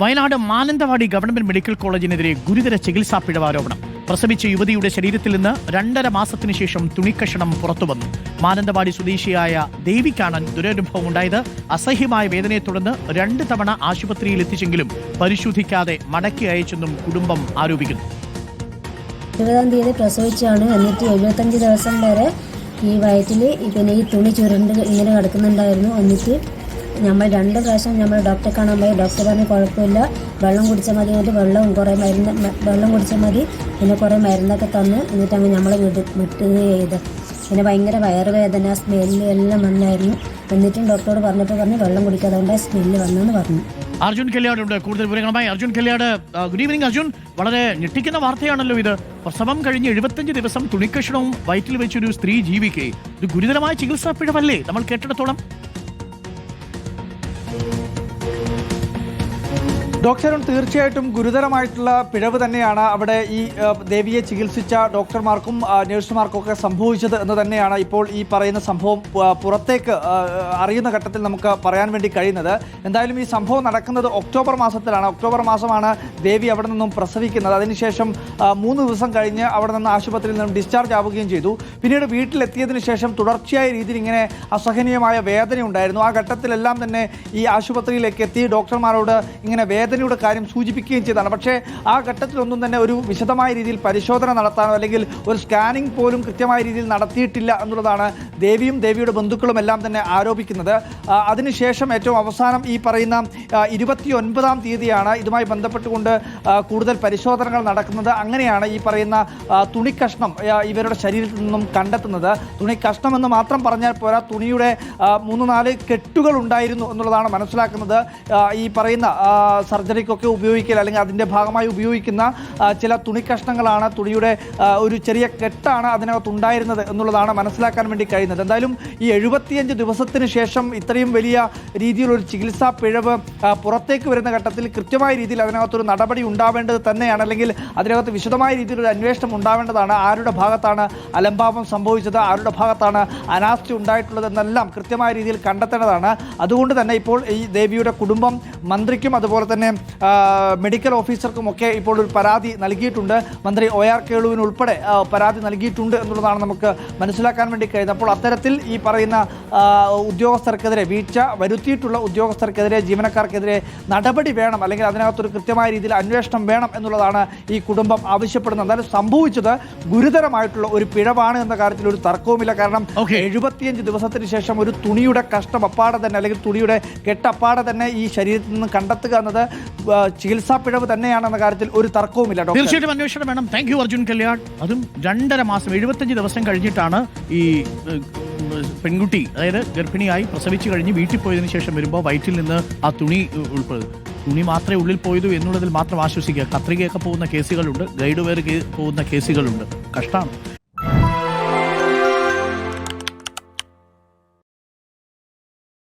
Wayanad Mananthavady government medical കോളേജിനെതിരെ ഗുരുതര ചികിത്സാ പിഴവാരോപണം. പ്രസവിച്ച യുവതിയുടെ ശരീരത്തിൽ നിന്ന് രണ്ടര മാസത്തിന് ശേഷം തുണിക്കഷണം പുറത്തുവന്നു. മാനന്തവാടി സ്വദേശിയായ ദേവിക്കാണ് ദുരനുഭവം ഉണ്ടായത് അസഹ്യമായ വേദനയെ തുടർന്ന് രണ്ട് തവണ ആശുപത്രിയിൽ എത്തിച്ചെങ്കിലും പരിശോധിക്കാതെ മടക്കി അയച്ചെന്നും കുടുംബം ആരോപിക്കുന്നു. ഇരുപതാം തീയതി പ്രസവിച്ചാണ്. എന്നിട്ട് എഴുപത്തഞ്ച് ദിവസം വരെ ഈ വയറ്റിൽ പിന്നെ ഈ തുണി ചുരണ്ട് ഇങ്ങനെ കിടക്കുന്നുണ്ടായിരുന്നു. എന്നിട്ട് നമ്മൾ രണ്ട് പ്രാവശ്യം നമ്മൾ ഡോക്ടറെ കാണാൻ പോയി. ഡോക്ടർ പറഞ്ഞ് കുഴപ്പമില്ല. വെള്ളം കുടിച്ചാൽ മതി എന്നിട്ട് വെള്ളവും കുറേ മരുന്ന് വെള്ളം കുടിച്ചാൽ മതി. പിന്നെ കുറേ മരുന്നൊക്കെ തന്ന്. എന്നിട്ട് അങ്ങ് നമ്മളെ വിട്ടുക വിട്ടുകയും ചെയ്ത്. പിന്നെ ഭയങ്കര വയറുവേദന സ്മെല്ല് എല്ലാം വന്നായിരുന്നു. എന്നിട്ടും ഡോക്ടറോട് പറഞ്ഞപ്പോൾ പറഞ്ഞു വെള്ളം കുടിക്കാതെ സ്മെല്ല് വന്നെന്ന് പറഞ്ഞു. അർജുൻ കല്യാടുണ്ട് കൂടുതൽ വിവരങ്ങളുമായി Arjun Kalliad. Good evening Arjun. വളരെ ഞെട്ടിക്കുന്ന വാർത്തയാണല്ലോ ഇത്. പ്രസവം കഴിഞ്ഞ് എഴുപത്തഞ്ച് ദിവസം തുണിക്കഷണവും വയറ്റിൽ വെച്ചൊരു സ്ത്രീ ജീവിക്കെ. ഇത് ഗുരുതരമായ ചികിത്സാ പിഴവല്ലേ? നമ്മൾ കേട്ടിടത്തോളം ഡോക്ടർ അരുൺ തീർച്ചയായിട്ടും ഗുരുതരമായിട്ടുള്ള പിഴവ് തന്നെയാണ് അവിടെ ഈ ദേവിയെ ചികിത്സിച്ച ഡോക്ടർമാർക്കും നഴ്സുമാർക്കും ഒക്കെ സംഭവിച്ചത് എന്ന് തന്നെയാണ് ഇപ്പോൾ ഈ പറയുന്ന സംഭവം പുറത്തേക്ക് അറിയുന്ന ഘട്ടത്തിൽ നമുക്ക് പറയാൻ വേണ്ടി കഴിയുന്നത്. എന്തായാലും ഈ സംഭവം നടക്കുന്നത് ഒക്ടോബർ മാസത്തിലാണ്. ഒക്ടോബർ മാസമാണ് ദേവി അവിടെ നിന്നും പ്രസവിക്കുന്നത്. അതിനുശേഷം മൂന്ന് ദിവസം കഴിഞ്ഞ് അവിടെ നിന്ന് ആശുപത്രിയിൽ നിന്നും ഡിസ്ചാർജ് ആവുകയും ചെയ്തു. പിന്നീട് വീട്ടിലെത്തിയതിനു ശേഷം തുടർച്ചയായ രീതിയിൽ ഇങ്ങനെ അസഹനീയമായ വേദന ഉണ്ടായിരുന്നു ആ ഘട്ടത്തിലെല്ലാം തന്നെ ഈ ആശുപത്രിയിലേക്ക് എത്തി ഡോക്ടർമാരോട് ഇങ്ങനെ വേദനയുടെ കാര്യം സൂചിപ്പിക്കുകയും ചെയ്തതാണ് പക്ഷേ ആ ഘട്ടത്തിലൊന്നും തന്നെ ഒരു വിശദമായ രീതിയിൽ പരിശോധന നടത്താനോ അല്ലെങ്കിൽ ഒരു സ്കാനിംഗ് പോലും കൃത്യമായ രീതിയിൽ നടത്തിയിട്ടില്ല എന്നുള്ളതാണ് ദേവിയും ദേവിയുടെ ബന്ധുക്കളും എല്ലാം തന്നെ ആരോപിക്കുന്നത്. അതിനുശേഷം ഏറ്റവും അവസാനം ഈ പറയുന്ന ഇരുപത്തി ഒൻപതാം തീയതിയാണ് ഇതുമായി ബന്ധപ്പെട്ടുകൊണ്ട് കൂടുതൽ പരിശോധനകൾ നടക്കുന്നത്. അങ്ങനെയാണ് ഈ പറയുന്ന തുണി തുണിക്കഷ്ണം ഇവരുടെ ശരീരത്തിൽ നിന്നും കണ്ടെത്തുന്നത്. തുണി കഷ്ണം എന്ന് മാത്രം പറഞ്ഞാൽ പോരാ തുണിയുടെ മൂന്ന് നാല് കെട്ടുകൾ ഉണ്ടായിരുന്നു എന്നുള്ളതാണ് മനസ്സിലാക്കുന്നത്. ഈ പറയുന്ന ആ, സർജറിക്കൊക്കെ ഉപയോഗിക്കൽ അല്ലെങ്കിൽ അതിന്റെ ഭാഗമായി ഉപയോഗിക്കുന്ന ചില തുണിക്കഷ്ണങ്ങളാണ് തുണിയുടെ ഒരു ചെറിയ കെട്ടാണ് അതിനകത്ത് ഉണ്ടായിരുന്നത് എന്നുള്ളതാണ് മനസ്സിലാക്കാൻ വേണ്ടി കഴിയുന്നത്. എന്തായാലും ഈ എഴുപത്തിയഞ്ച് ദിവസത്തിന് ശേഷം ഇത്രയും വലിയ രീതിയിലൊരു ചികിത്സാ പിഴവ് പുറത്തേക്ക് വരുന്ന ഘട്ടത്തിൽ കൃത്യമായ രീതിയിൽ അതിനകത്തൊരു നടപടി ഉണ്ടാവേണ്ടത് തന്നെയാണ്. അല്ലെങ്കിൽ അതിനകത്ത് വിശദമായ രീതിയിൽ ഒരു അന്വേഷണം ഉണ്ടാവേണ്ടതാണ്. ആരുടെ ഭാഗത്താണ് അലംഭാവം സംഭവിച്ചത്? ആരുടെ ഭാഗത്താണ് അനാസ്ഥ ഉണ്ടായിട്ടുള്ളത് എന്നെല്ലാം കൃത്യമായ രീതിയിൽ കണ്ടെത്തേണ്ടതാണ്. അതുകൊണ്ട് തന്നെ ഇപ്പോൾ ഈ ദേവിയുടെ കുടുംബം മന്ത്രിക്കും അതുപോലെ തന്നെ മെഡിക്കൽ ഓഫീസർക്കും ഒക്കെ ഇപ്പോൾ ഒരു പരാതി നൽകിയിട്ടുണ്ട്. മന്ത്രി ഒ ആർ കേളുവിന് ഉൾപ്പെടെ പരാതി നൽകിയിട്ടുണ്ട് എന്നുള്ളതാണ് നമുക്ക് മനസ്സിലാക്കാൻ വേണ്ടി കഴിയുന്നത്. അപ്പോൾ അത്തരത്തിൽ ഈ പറയുന്ന ഉദ്യോഗസ്ഥർക്കെതിരെ വീഴ്ച വരുത്തിയിട്ടുള്ള ഉദ്യോഗസ്ഥർക്കെതിരെ ജീവനക്കാർക്കെതിരെ നടപടി വേണം അല്ലെങ്കിൽ അതിനകത്തൊരു കൃത്യമായ രീതിയിൽ അന്വേഷണം വേണം എന്നുള്ളതാണ് ഈ കുടുംബം ആവശ്യപ്പെടുന്നത്. എന്നാലും സംഭവിച്ചത് ഗുരുതരമായിട്ടുള്ള ഒരു പിഴവാണ് എന്ന കാര്യത്തിൽ ഒരു തർക്കവുമില്ല. കാരണം. എഴുപത്തിയഞ്ച് ദിവസത്തിന് ശേഷം ഒരു തുണിയുടെ കഷ്ടം അപ്പാടെ തന്നെ അല്ലെങ്കിൽ തുണിയുടെ കെട്ടപ്പാടെ തന്നെ ഈ ശരീരത്തിൽ നിന്ന് കണ്ടെത്തുക എന്നത് ചികിത്സാ പിഴവ് തന്നെയാണെന്ന കാര്യത്തിൽ ഒരു തർക്കവുമില്ല ഡോക്ടർ. തീർച്ചയായിട്ടും അന്വേഷണം വേണം. Thank you Arjun Kalyan. അതും രണ്ടര മാസം എഴുപത്തഞ്ച് ദിവസം കഴിഞ്ഞിട്ടാണ് ഈ പെൺകുട്ടി അതായത് ഗർഭിണിയായി പ്രസവിച്ചു കഴിഞ്ഞ് വീട്ടിൽ പോയതിനു ശേഷം വരുമ്പോൾ വയറ്റിൽ നിന്ന് ആ തുണി ഉൾപ്പെടുന്നത് ഉൾപ്പെടും തുണി മാത്രമേ ഉള്ളിൽ പോയതു എന്നുള്ളതിൽ മാത്രം ആശ്വസിക്കുക. കത്രികയൊക്കെ പോകുന്ന കേസുകളുണ്ട് ഗൈഡ് വേർ പോകുന്ന കേസുകളുണ്ട്. കഷ്ടമാണ്